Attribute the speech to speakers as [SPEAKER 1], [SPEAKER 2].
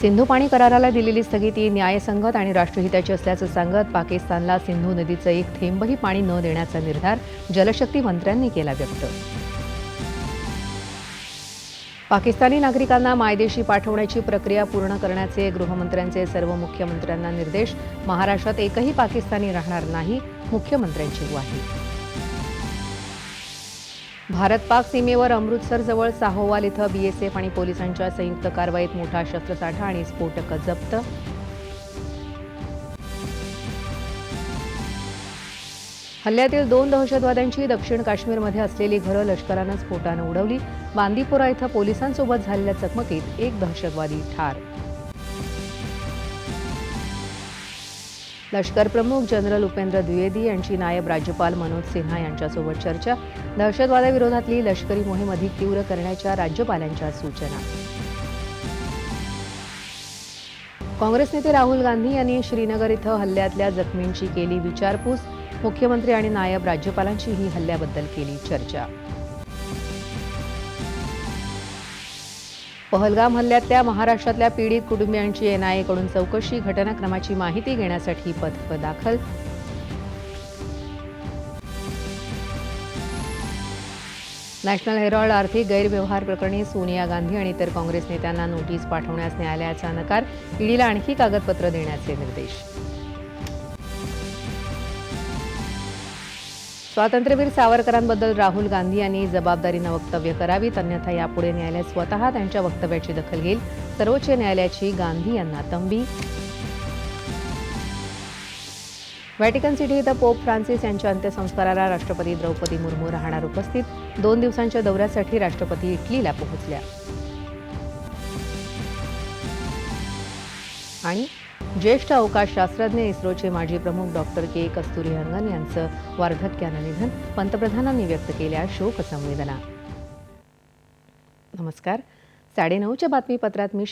[SPEAKER 1] सिंधू पाणी कराराला दिलेली स्थगिती न्यायसंगत आणि राष्ट्रहिताची असल्याचं सांगत पाकिस्तानला सिंधू नदीचं एक थेंबही पाणी न देण्याचा निर्धार जलशक्ती मंत्र्यांनी केला व्यक्त. पाकिस्तानी नागरिकांना मायदेशी पाठवण्याची प्रक्रिया पूर्ण करण्याचे गृहमंत्र्यांचे सर्व मुख्यमंत्र्यांना निर्देश. महाराष्ट्रात एकही पाकिस्तानी राहणार नाही मुख्यमंत्र्यांची ग्वाही. भारत पाक सीमेवर अमृतसरजवळ साहोवाल इथं बीएसएफ आणि पोलिसांच्या संयुक्त कारवाईत मोठा शस्त्रसाठा आणि स्फोटकं जप्त. हल्ल्यातील दोन दहशतवाद्यांची दक्षिण काश्मीरमध्ये असलेली घरं लष्करानं स्फोटानं उडवली. बांदीपोरा इथं पोलिसांसोबत झालेल्या चकमकीत एक दहशतवादी ठार. लष्कर प्रमुख जनरल उपेंद्र द्विवेदी यांची नायब राज्यपाल मनोज सिन्हा यांच्यासोबत चर्चा. दहशतवादाविरोधातली लष्करी मोहीम अधिक तीव्र करण्याच्या राज्यपालांच्या सूचना. काँग्रेस नेते राहुल गांधी यांनी श्रीनगर इथं हल्ल्यातल्या जखमींची केली विचारपूस. मुख्यमंत्री आणि नायब राज्यपालांची ही हल्ल्याबद्दल केली चर्चा. पहलगाम हल्ल्यातल्या महाराष्ट्रातल्या पीडित कुटुंबियांची एनआयएकडून चौकशी घटनाक्रमाची माहिती घेण्यासाठी पथक दाखल. नॅशनल हेरॉल्ड आर्थिक गैरव्यवहार प्रकरणी सोनिया गांधी आणि इतर काँग्रेस नेत्यांना नोटीस पाठवण्यास न्यायालयाचा नकार ईडीला आणखी कागदपत्र देण्याचे निर्देश. स्वातंत्र्यवीर सावरकरांबद्दल राहुल गांधी यांनी जबाबदारीनं वक्तव्य करावीत अन्यथा यापुढे न्यायालय स्वतः त्यांच्या वक्तव्याची दखल घेईल. सर्वोच्च न्यायालयाची गांधी यांना तंबी. व्हॅटिकन सिटी इथं पोप फ्रान्सिस यांच्या अंत्यसंस्काराला राष्ट्रपती द्रौपदी मुर्मू राहणार उपस्थित. दोन दिवसांच्या दौऱ्यासाठी राष्ट्रपती इटलीला पोहोचल्या. आणि ज्येष्ठ अवकाश शास्त्रज्ञ इस्रोचे माजी प्रमुख डॉक्टर के कस्तुरी रंगन यांचं वार्धक्यानं निधन पंतप्रधानांनी व्यक्त केल्या शोक संवेदना नमस्कार. साडेनऊच्या बातमीपत्रात मी